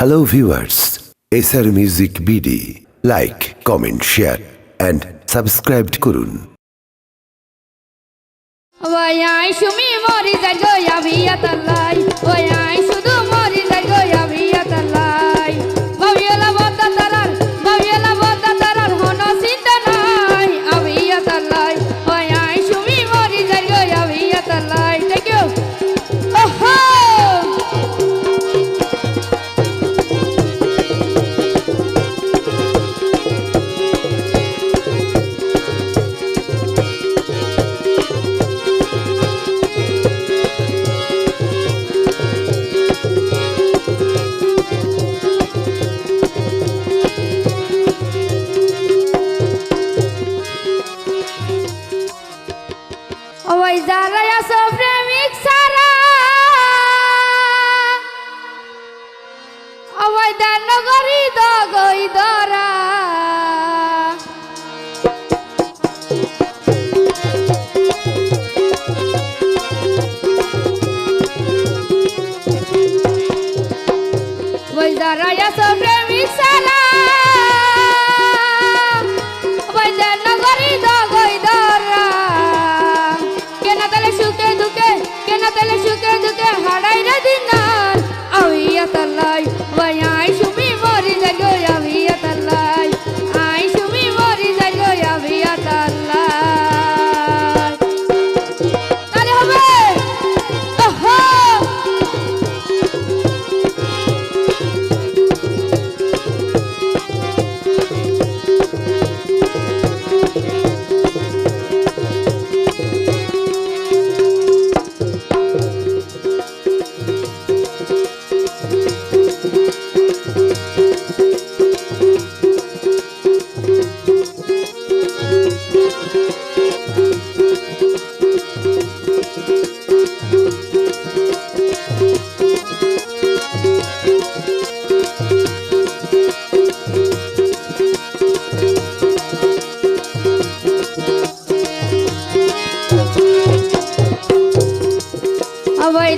Hello viewers SR music BD like comment share and subscribe করুন। ওয়াই সুমি মরি ওয়াই ময়দান নগরী দগই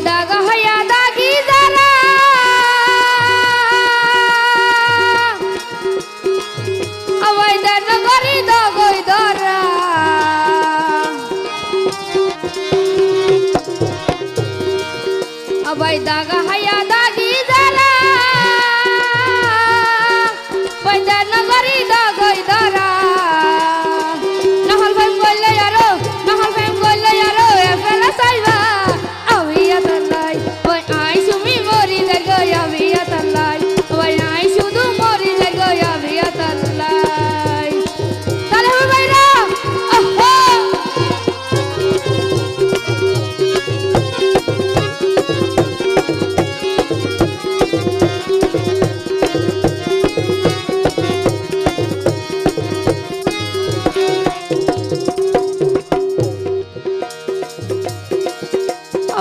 দাগা হইয়া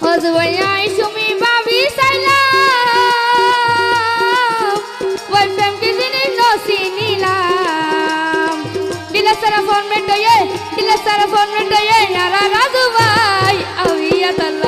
我怎么样？फोन मिटाइए इले सारा फोन मिटाइए यारा राजू भाई अविया तल्ला